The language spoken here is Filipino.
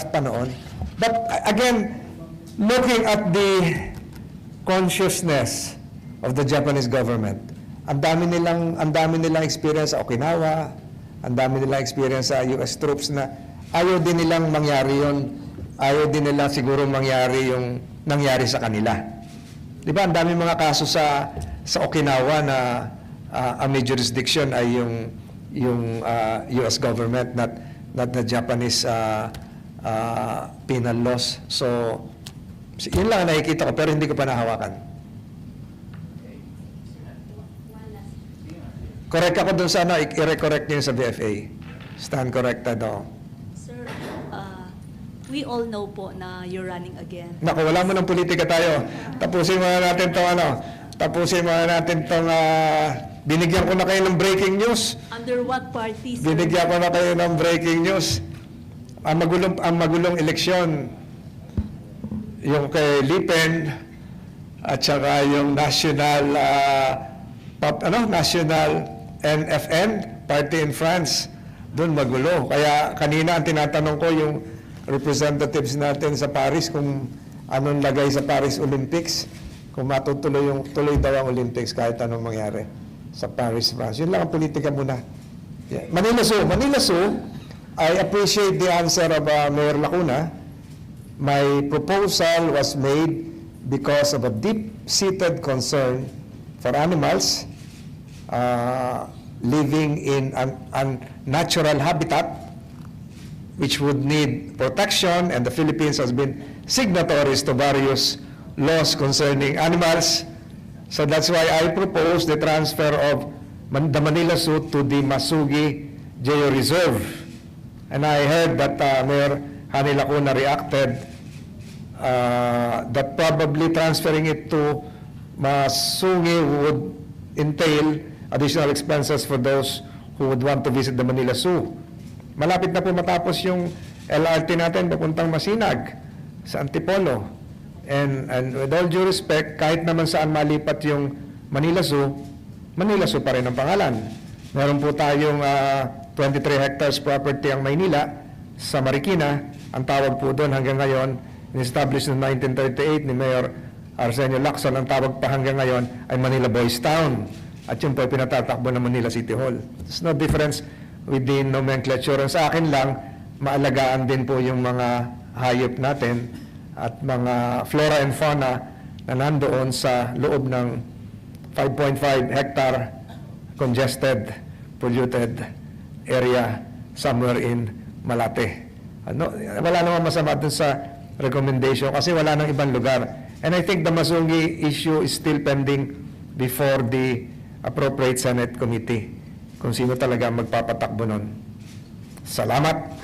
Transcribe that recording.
pa noon. But uh, again, looking at the consciousness of the Japanese government, ang dami nilang ang dami nilang experience sa Okinawa, ang dami nilang experience sa US troops na ayaw din nilang mangyari yon, ayaw din nila siguro mangyari yung nangyari sa kanila. Di ba, ang dami mga kaso sa sa Okinawa na ah, ang may jurisdiction ay yung yung ah, US government not not the Japanese ah, ah, penal laws. So yun lang ang nakikita ko pero hindi ko pa nahawakan. Correct ako dun sa ano, i- i-recorrect niyo sa BFA. Stand corrected ako. Sir, uh, we all know po na you're running again. Naku, wala mo ng politika tayo. Tapusin muna natin tong ano, tapusin muna natin tong ah, binigyan ko na kayo ng breaking news. Under what party, sir? Binigyan ko na kayo ng breaking news. Ang magulong, ang magulong eleksyon, yung kay Lipen, at saka yung national, ah, pop, ano, national NFN, party in France, doon magulo. Kaya kanina ang tinatanong ko yung representatives natin sa Paris kung anong lagay sa Paris Olympics, kung matutuloy yung tuloy daw ang Olympics kahit anong mangyari sa Paris, France. Yun lang ang politika muna. Yeah. Manila Zoo. Manila Zoo, I appreciate the answer of uh, Mayor Lacuna. My proposal was made because of a deep-seated concern for animals uh, living in an unnatural habitat which would need protection and the Philippines has been signatories to various laws concerning animals. So that's why I propose the transfer of the Manila Zoo to the Masugi Geo Reserve. And I heard that uh, Mayor Hani Lacuna reacted uh, that probably transferring it to Masugi would entail additional expenses for those who would want to visit the Manila Zoo. Malapit na po matapos yung LRT natin papuntang Masinag sa Antipolo. And, and with all due respect, kahit naman saan malipat yung Manila Zoo, Manila Zoo pa rin ang pangalan. Meron po tayong ah, 23 hectares property ang Maynila sa Marikina. Ang tawag po doon hanggang ngayon, established in 1938 ni Mayor Arsenio Lacson, ang tawag pa hanggang ngayon ay Manila Boys Town. At yun po ay pinatatakbo ng Manila City Hall. There's no difference with the nomenclature. Sa akin lang, maalagaan din po yung mga hayop natin at mga flora and fauna na nandoon sa loob ng 5.5 hectare congested, polluted area somewhere in Malate. Ano, wala namang masama dun sa recommendation kasi wala nang ibang lugar. And I think the Masungi issue is still pending before the appropriate Senate committee kung sino talaga magpapatakbo nun. Salamat.